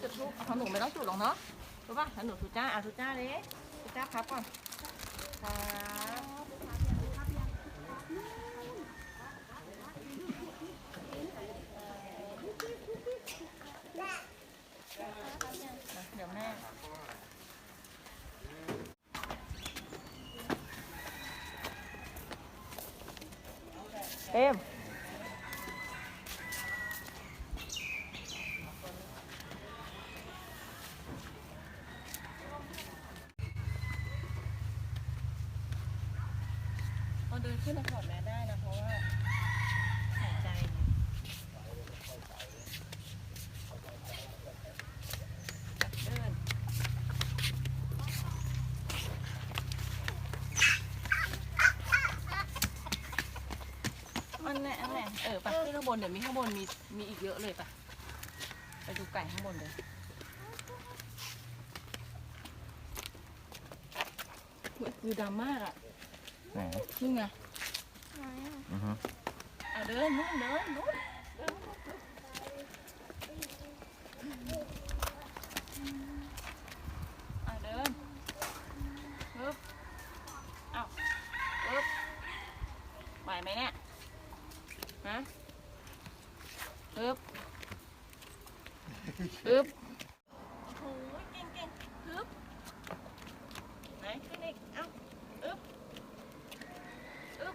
จุดทูบของหนูไม่ต้องจุดหรอกเนาะรู้ป่ะแล้วหนูทุจ้าอะทุจ้าเลยทุจ้าครับก่อนครับเดี๋ยวแม่ เอมเราเดินขึ้นมาถอดแม่ได้นะเพราะว่าหายใจเดินมันแหละอันแหละเออไปขึ้ นข้างบนเดี๋ยวมีข้างบนมีมีอีกเยอะเลยไปไปดูไก่ข้างบนเลยอุ๊ยคือดำมากอะไหนนี่ไงอือฮึอะเดินนู่นเดินนู่นเดินอะเดินปึ๊บเอ้าปึ๊บไหวไหมเนี่ยฮะ ปึ๊บปึ๊บโอ้ยเก่งเก่งปึ๊บไหนขึ้นอีกเอ้าอึ๊บอึ๊บ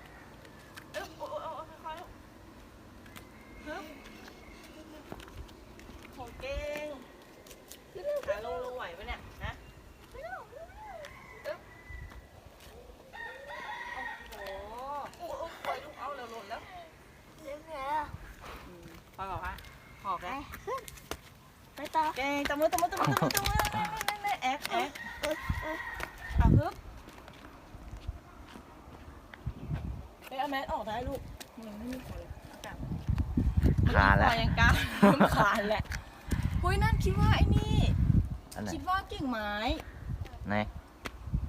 อึ๊บโอ้โอ้โอ้ค่อยๆลูก ฮึบโหเก่งขาลงลงไหวปะเนี่ยนะอึ๊บโอ้โหโอ้โหปล่อยลูกเอาเร็วหล่นแล้วอืมพอบอกว่าหอบแล้ว ไปต่อ เก่งตบ มือตบมือตบมือตบมือตบมือนี่นี่นี่แอ๊กแอ๊กเอาฮึบไปเอาแมสออกได้ลูกยังไม่มีขอเลยอากาศคลานแล้วคอยังกล้าคลานแหละเฮ้ยนั่นคิดว่าไอ้นี่ อันไหนคิดว่ากิ่งไม้ไหน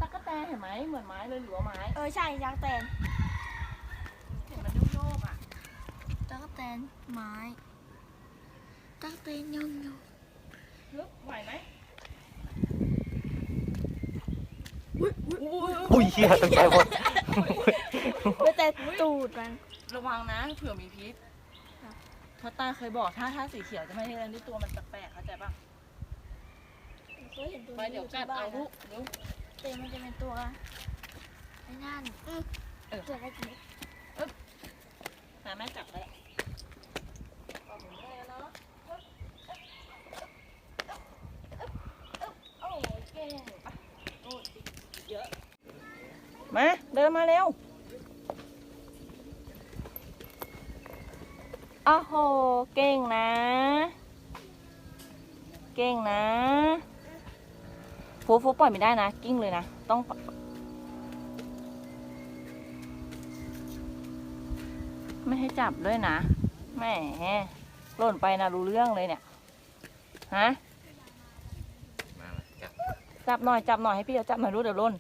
ตั๊กแตนเห็นไหมเหมือนไม้เลยหรือว่าไม้เออใช่ยักษ์แตนเห็นมันโยกๆอะ ตั๊กแตนไม้ตั๊กแตนยองยอง ฮึบไหวไหมอุ้ยเชี่ยตกใจหมดไปแต่ตูดมัน ระวังนะเผื่อมีพิษเพราะตาเคยบอกถ้าถ้าสีเขียวจะไม่ให้เล่นด้วยตัวมันแปลกๆเข้าใจป่ะเคยเห็นตัวไปนี้เดี๋ยวที่กัดบ้าเอานลูกเดี๋ยวแต่มันจะเป็นตัวไอ้นั่นอืมเออตัวเล็กหาแม่จับไปขอบคุณแม่เนาะโอ้ยเก่งไปโอ้ยเยอะ มาเดินมาเร็วโอ้โห เก่งนะ เก่งนะฟูฟูปล่อยไม่ได้นะ กิ้งเลยนะ ต้องไม่ให้จับด้วยนะ แหมหล่นไปนะ รู้เรื่องเลยเนี่ย ฮะมามาจับจับหน่อย จับหน่อยให้พี่เขาจับหน่อยรู้เดี๋ยวหล่น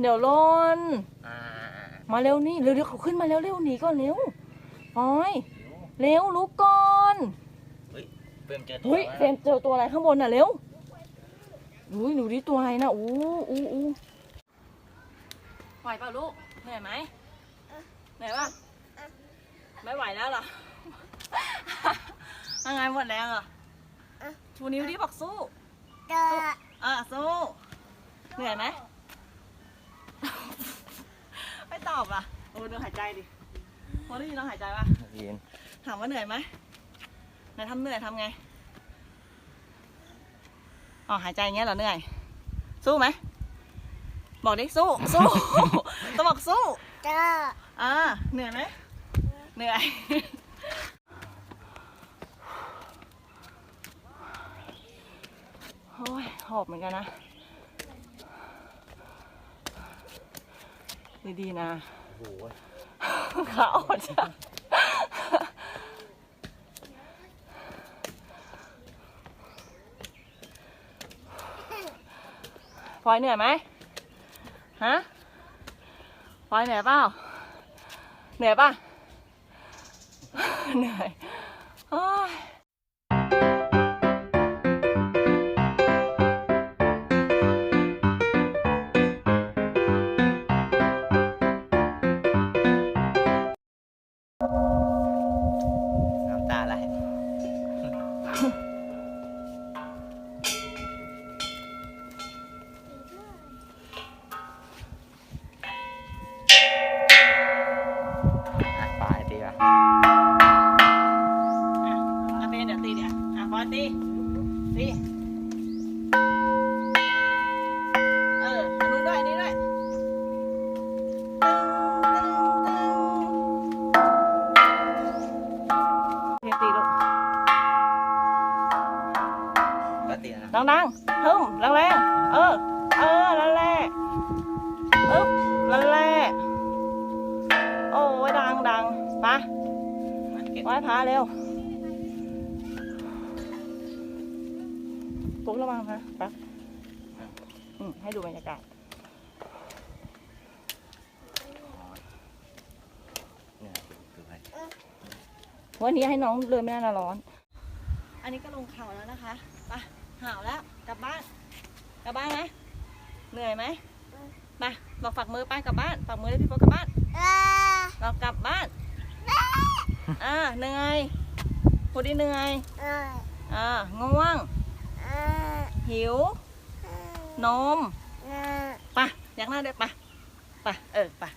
เดี๋ยวหล่นอ่ามาเร็วนี่เร็วเร็วเขาขึ้นมาเร็วเร็วหนีก่อนเร็วปอยเร็วลุกก่อนเพิ่มเจอตัวเฮ้ยแล้วเฟรมเจอตัวอะไรข้างบนน่ะเร็วอุ้ยหนูดิตัวอะไรนะอู้อู้อู้ไหวเปล่าลูกเหนื่อยไหมเหนื่อยป่ะไม่ไหวแล้วเหรอยังไงหมดแรงเหรอชูนิ้วดิบอกสู้ๆเจออะสู้เหนื่อยไหม ตอบอะโอ้ดูหายใจดิพอได้ยินเราหายใจป่ะยินถามว่าเหนื่อยไหมไหนทำเหนื่อยทำไงอ๋อหายใจอย่างเงี้ยเหรอเหนื่อย สู้ไหมบอกดิสู้สู้ ต้องบอกสู้เจออ่าเหนื่อยไหมเหนื่อยโอ้ยหอบเหมือนกันนะ ดีๆนะโอ้โหขาอ่อนจ้ะพลอยเหนื่อยไหมฮะพลอยเหนื่อยเปล่าเหนื่อยป่ะ เหนื่อยโอ้ย อะอะเต้นเดี๋ยวตีเดี๋ยวอะพลอยตีตีเอออันนู้นด้วยอันนี้ด้วยตึงตึงตึงเพลงตีลูกก็ตีนะดังๆฮึ่มแรงๆเออ เออนั่นแหละอึ๊บนั่นแหละโอ้ยดังดังๆ มามาเก็บไหว้พระเร็วปุ๊กระวังนะปั๊บอืมให้ดูบรรยากาศเหนื่อยถือไว้วันนี้ให้น้องเดินไม่น่าร้อน อันนี้ก็ลงเขาแล้วนะคะไปหาวแล้ว กลับบ้าน กลับบ้านไหมเหนื่อยไหมไปบอกฝักมือไปกลับบ้านฝักมือให้พี่โป๊กกลับบ้าน เรากลับบ้าน อ่าเหนื่อยพูดดิเหนื่อยอ่าง่วง หิวนมไปะอยากหน้าด้วยไปะปะเออไปะ